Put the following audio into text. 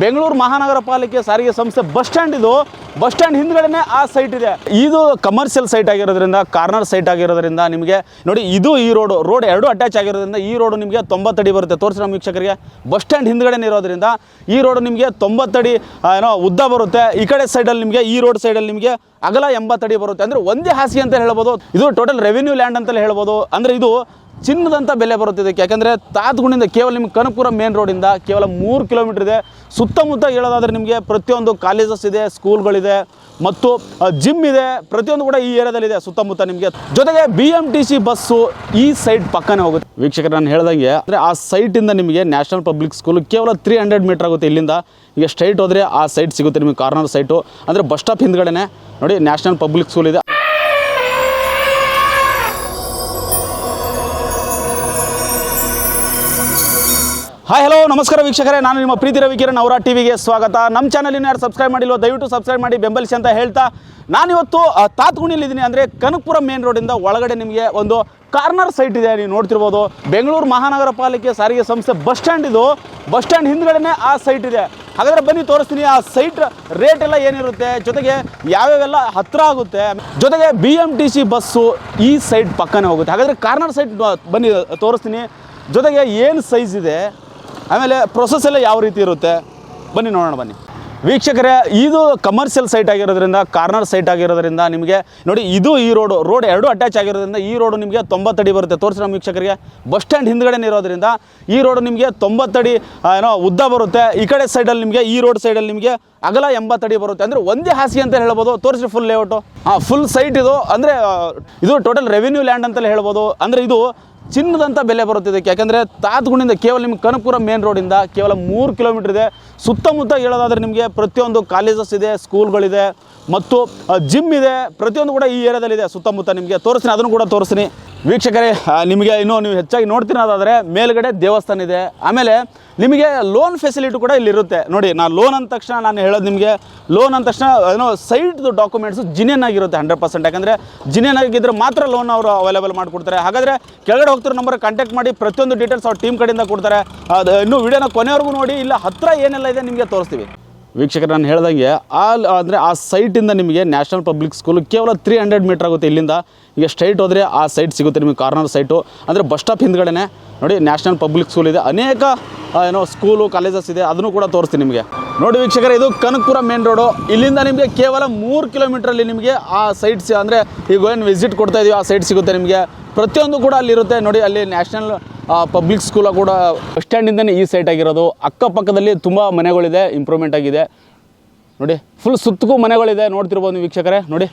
ಬೆಂಗಳೂರು ಮಹಾನಗರ ಪಾಲಿಕೆ ಸಾರಿಗೆ ಸಂಸ್ಥೆ ಬಸ್ ಸ್ಟ್ಯಾಂಡ್ ಇದು. ಬಸ್ ಸ್ಟ್ಯಾಂಡ್ ಹಿಂದ್ಗಡೆನೆ ಆ ಸೈಟ್ ಇದೆ. ಇದು ಕಮರ್ಷಿಯಲ್ ಸೈಟ್ ಆಗಿರೋದ್ರಿಂದ ಕಾರ್ನರ್ ಸೈಟ್ ಆಗಿರೋದ್ರಿಂದ ನಿಮಗೆ ನೋಡಿ ಇದು ಈ ರೋಡ್ ರೋಡ್ ಎರಡು ಅಟ್ಯಾಚ್ ಆಗಿರೋದ್ರಿಂದ ಈ ರೋಡ್ ನಿಮಗೆ ತೊಂಬತ್ತಡಿ ಬರುತ್ತೆ. ತೋರಿಸಿ ನಮ್ಮ ವೀಕ್ಷಕರಿಗೆ. ಬಸ್ ಸ್ಟ್ಯಾಂಡ್ ಹಿಂದ್ಗಡೆನೇ ಇರೋದ್ರಿಂದ ಈ ರೋಡ್ ನಿಮಗೆ ತೊಂಬತ್ತಡಿ ಏನೋ ಉದ್ದ ಬರುತ್ತೆ. ಈ ಕಡೆ ಸೈಡಲ್ಲಿ ನಿಮಗೆ, ಈ ರೋಡ್ ಸೈಡಲ್ಲಿ ನಿಮಗೆ ಅಗಲ ಎಂಬತ್ತಡಿ ಬರುತ್ತೆ. ಅಂದರೆ ಒಂದೇ ಹಾಸಿಗೆ ಅಂತ ಹೇಳ್ಬೋದು. ಇದು ಟೋಟಲ್ ರೆವಿನ್ಯೂ ಲ್ಯಾಂಡ್ ಅಂತಲೇ ಹೇಳ್ಬೋದು. ಅಂದರೆ ಇದು ಚಿನ್ನದಂಥ ಬೆಲೆ ಬರುತ್ತಿದೆ ಯಾಕೆಂದರೆ ತಾತ್ಗುಣಿಂದ ಕೇವಲ ನಿಮ್ಗೆ ಕನಕಪುರ ಮೇನ್ ರೋಡಿಂದ ಕೇವಲ ಮೂರು ಕಿಲೋಮೀಟರ್ ಇದೆ. ಸುತ್ತಮುತ್ತ ಹೇಳೋದಾದರೆ ನಿಮಗೆ ಪ್ರತಿಯೊಂದು ಕಾಲೇಜಸ್ ಇದೆ ಸ್ಕೂಲ್ಗಳಿದೆ ಮತ್ತು ಜಿಮ್ ಇದೆ. ಪ್ರತಿಯೊಂದು ಕೂಡ ಈ ಏರಿಯಾದಲ್ಲಿದೆ ಸುತ್ತಮುತ್ತ ನಿಮಗೆ. ಜೊತೆಗೆ B M T C bus ಈ ಸೈಟ್ ಪಕ್ಕನೇ ಹೋಗುತ್ತೆ. ವೀಕ್ಷಕರು, ನಾನು ಹೇಳ್ದಂಗೆ, ಅಂದರೆ ಆ ಸೈಟಿಂದ ನಿಮಗೆ ನ್ಯಾಷನಲ್ ಪಬ್ಲಿಕ್ ಸ್ಕೂಲ್ ಕೇವಲ ತ್ರೀ ಹಂಡ್ರೆಡ್ ಮೀಟರ್ ಆಗುತ್ತೆ ಇಲ್ಲಿಂದ. ಈಗ ಸ್ಟ್ರೈಟ್ ಹೋದರೆ ಆ ಸೈಟ್ ಸಿಗುತ್ತೆ ನಿಮಗೆ ಕಾರ್ನರ್ ಸೈಟು ಅಂದರೆ ಬಸ್ ಸ್ಟಾಪ್ ಹಿಂದ್ಗಡೆನೆ. ನೋಡಿ ನ್ಯಾಷನಲ್ ಪಬ್ಲಿಕ್ ಸ್ಕೂಲ್ ಇದೆ. ಹಲೋ ನಮಸ್ಕಾರ ವೀಕ್ಷಕರೇ, ನಾನು ನಿಮ್ಮ ಪ್ರೀತಿ ರವಿಕಿರಣ್ ಅವರ ಟಿವಿಗೆ ಸ್ವಾಗತ. ನಮ್ಮ ಚಾನಲ್ ಇನ್ನು ಯಾರು ಸಬ್ಸ್ಕ್ರೈಬ್ ಮಾಡಿಲ್ವೋ, ದಯವಿಟ್ಟು ಸಬ್ಸ್ಕ್ರೈಬ್ ಮಾಡಿ ಬೆಂಬಲಿಸಿ ಅಂತ ಹೇಳ್ತಾ. ನಾನಿವತ್ತು ತಾತ್ಗುಣಿಲಿದ್ದೀನಿ ಅಂದರೆ ಕನಕಪುರ ಮೇನ್ ರೋಡಿಂದ ಒಳಗಡೆ ನಿಮಗೆ ಒಂದು ಕಾರ್ನರ್ ಸೈಟ್ ಇದೆ, ನೀವು ನೋಡ್ತಿರ್ಬೋದು. ಬೆಂಗಳೂರು ಮಹಾನಗರ ಪಾಲಿಕೆ ಸಾರಿಗೆ ಸಂಸ್ಥೆ ಬಸ್ ಸ್ಟ್ಯಾಂಡ್ ಇದು. ಬಸ್ ಸ್ಟ್ಯಾಂಡ್ ಹಿಂದ್ಗಡೆನೇ ಆ ಸೈಟ್ ಇದೆ. ಹಾಗಾದ್ರೆ ಬನ್ನಿ, ತೋರಿಸ್ತೀನಿ ಆ ಸೈಟ್ ರೇಟ್ ಎಲ್ಲ ಏನಿರುತ್ತೆ, ಜೊತೆಗೆ ಯಾವ್ಯಾವೆಲ್ಲ ಹತ್ತಿರ ಆಗುತ್ತೆ. ಜೊತೆಗೆ B M T C bus ಈ ಸೈಟ್ ಪಕ್ಕನೇ ಹೋಗುತ್ತೆ. ಹಾಗಾದ್ರೆ ಕಾರ್ನರ್ ಸೈಟ್ ಬನ್ನಿ, ತೋರಿಸ್ತೀನಿ. ಜೊತೆಗೆ ಏನು ಸೈಜ್ ಇದೆ? ಆಮೇಲೆ ಪ್ರೊಸೆಸ್ ಎಲ್ಲ ಯಾವ ರೀತಿ ಇರುತ್ತೆ? ಬನ್ನಿ ನೋಡೋಣ, ಬನ್ನಿ. ವೀಕ್ಷಕರೇ, ಇದು ಕಮರ್ಷಿಯಲ್ ಸೈಟ್ ಆಗಿರೋದ್ರಿಂದ ಕಾರ್ನರ್ ಸೈಟ್ ಆಗಿರೋದ್ರಿಂದ ನಿಮಗೆ, ನೋಡಿ, ಇದು ಈ ರೋಡು ರೋಡ್ ಎರಡು ಅಟ್ಯಾಚ್ ಆಗಿರೋದ್ರಿಂದ ಈ ರೋಡು ನಿಮಗೆ ತೊಂಬತ್ತಡಿ ಬರುತ್ತೆ. ತೋರಿಸಿ ನಮ್ಮ ವೀಕ್ಷಕರಿಗೆ. ಬಸ್ ಸ್ಟ್ಯಾಂಡ್ ಹಿಂದ್ಗಡೆ ಇರೋದ್ರಿಂದ ಈ ರೋಡು ನಿಮಗೆ ತೊಂಬತ್ತಡಿ ಏನೋ ಉದ್ದ ಬರುತ್ತೆ. ಈ ಕಡೆ ಸೈಡಲ್ಲಿ ನಿಮಗೆ, ಈ ರೋಡ್ ಸೈಡಲ್ಲಿ ನಿಮಗೆ ಅಗಲ ಎಂಬತ್ತಡಿ ಬರುತ್ತೆ. ಅಂದರೆ ಒಂದೇ ಹಾಸಿಗೆ ಅಂತ ಹೇಳ್ಬೋದು. ತೋರಿಸಿ ಫುಲ್ ಲೇಔಟು ಹಾಂ ಫುಲ್ ಸೈಟ್ ಇದು. ಅಂದರೆ ಇದು ಟೋಟಲ್ ರೆವಿನ್ಯೂ ಲ್ಯಾಂಡ್ ಅಂತಲೇ ಹೇಳ್ಬೋದು. ಅಂದರೆ ಇದು ಚಿನ್ನದಂಥ ಬೆಲೆ ಬರುತ್ತೆ ಇದಕ್ಕೆ. ಯಾಕಂದರೆ ತಾತ್ಗುಣಿಂದ ಕೇವಲ ನಿಮ್ಗೆ ಕನಕಪುರ ಮೇನ್ ರೋಡಿಂದ ಕೇವಲ ಮೂರು ಕಿಲೋಮೀಟರ್ ಇದೆ. ಸುತ್ತಮುತ್ತ ಹೇಳೋದಾದ್ರೆ ನಿಮಗೆ ಪ್ರತಿಯೊಂದು ಕಾಲೇಜಸ್ ಇದೆ ಸ್ಕೂಲ್ಗಳಿದೆ ಮತ್ತು ಜಿಮ್ ಇದೆ. ಪ್ರತಿಯೊಂದು ಕೂಡ ಈ ಏರಿಯಾದಲ್ಲಿದೆ ಸುತ್ತಮುತ್ತ ನಿಮಗೆ. ತೋರಿಸ್ತೀನಿ, ಅದನ್ನು ಕೂಡ ತೋರಿಸ್ತೀನಿ. ವೀಕ್ಷಕರೇ ನಿಮಗೆ ಇನ್ನೂ ನೀವು ಹೆಚ್ಚಾಗಿ ನೋಡ್ತಿರೋದಾದರೆ ಮೇಲ್ಗಡೆ ದೇವಸ್ಥಾನ ಇದೆ. ಆಮೇಲೆ ನಿಮಗೆ ಲೋನ್ ಫೆಸಿಲಿಟಿ ಕೂಡ ಇಲ್ಲಿರುತ್ತೆ ನೋಡಿ ನಾನು ಲೋನ್ ಅಂದ ತಕ್ಷಣ ನಾನು ಹೇಳೋದು ನಿಮಗೆ ಲೋನ್ ಅಂದ ತಕ್ಷಣ, ಏನೋ ಸೈಟ್ದು ಡಾಕ್ಯುಮೆಂಟ್ಸು ಜಿನಿಯನ್ ಆಗಿರುತ್ತೆ ಹಂಡ್ರೆಡ್ ಪರ್ಸೆಂಟ್ ಯಾಕಂದರೆ ಜಿನಿಯನ್ ಆಗಿದ್ದರೆ ಮಾತ್ರ ಲೋನ್ ಅವರು ಅವೈಲೇಬಲ್ ಮಾಡಿಕೊಡ್ತಾರೆ. ಹಾಗಾದರೆ ಕೆಳಗಡೆ ಹೋಗ್ತಿರೋ ನಂಬರ್ ಕಾಂಟ್ಯಾಕ್ಟ್ ಮಾಡಿ, ಪ್ರತಿಯೊಂದು ಡೀಟೇಲ್ಸ್ ಅವ್ರ ಟೀಮ್ ಕಡೆಯಿಂದ ಕೊಡ್ತಾರೆ. ಅದು, ಇನ್ನೂ ವಿಡಿಯೋನ ಕೊನೆವರೆಗೂ ನೋಡಿ, ಇಲ್ಲ ಹತ್ತಿರ ಏನೆಲ್ಲ ಇದೆ ನಿಮಗೆ ತೋರಿಸ್ತೀವಿ. ವೀಕ್ಷಕರು, ನಾನು ಹೇಳ್ದಂಗೆ ಆ ಅಂದರೆ ಆ ಸೈಟಿಂದ ನಿಮಗೆ ನ್ಯಾಷನಲ್ ಪಬ್ಲಿಕ್ ಸ್ಕೂಲ್ ಕೇವಲ ತ್ರೀ ಹಂಡ್ರೆಡ್ ಮೀಟರ್ ಆಗುತ್ತೆ ಇಲ್ಲಿಂದ. ಈಗ ಸ್ಟ್ರೈಟ್ ಹೋದರೆ ಆ ಸೈಟ್ ಸಿಗುತ್ತೆ ನಿಮಗೆ ಕಾರ್ನರ್ ಸೈಟು ಅಂದರೆ ಬಸ್ ಸ್ಟಾಪ್ ಹಿಂದ್ಗಡೆನೆ. ನೋಡಿ ನ್ಯಾಷನಲ್ ಪಬ್ಲಿಕ್ ಸ್ಕೂಲ್ ಇದೆ. ಅನೇಕ ಏನೋ ಸ್ಕೂಲು ಕಾಲೇಜಸ್ ಇದೆ. ಅದನ್ನು ಕೂಡ ತೋರಿಸ್ತೀನಿ ನಿಮಗೆ. ನೋಡಿ ವೀಕ್ಷಕರೇ, ಇದು ಕನಕಪುರ ಮೇನ್ ರೋಡು ಇಲ್ಲಿಂದ ನಿಮಗೆ ಕೇವಲ ಮೂರು ಕಿಲೋಮೀಟ್ರಲ್ಲಿ ನಿಮಗೆ ಆ ಸೈಟ್ಸ್ ಅಂದರೆ ಈಗ ಏನು ವಿಸಿಟ್ ಕೊಡ್ತಾ ಇದೀವಿ ಆ ಸೈಟ್ ಸಿಗುತ್ತೆ ನಿಮಗೆ. ಪ್ರತಿಯೊಂದು ಕೂಡ ಅಲ್ಲಿರುತ್ತೆ ನೋಡಿ, ಅಲ್ಲಿ ನ್ಯಾಷನಲ್ ಪಬ್ಲಿಕ್ ಸ್ಕೂಲ ಕೂಡ ಬಸ್ ಸ್ಟ್ಯಾಂಡಿಂದನೇ ಈ ಸೈಟ್ ಆಗಿರೋದು. ಅಕ್ಕಪಕ್ಕದಲ್ಲಿ ತುಂಬ ಮನೆಗಳಿದೆ ಇಂಪ್ರೂವ್ಮೆಂಟ್ ಆಗಿದೆ. ನೋಡಿ ಫುಲ್ ಸುತ್ತಕ್ಕೂ ಮನೆಗಳಿದೆ, ನೋಡ್ತಿರ್ಬೋದು ವೀಕ್ಷಕರೇ. ನೋಡಿ.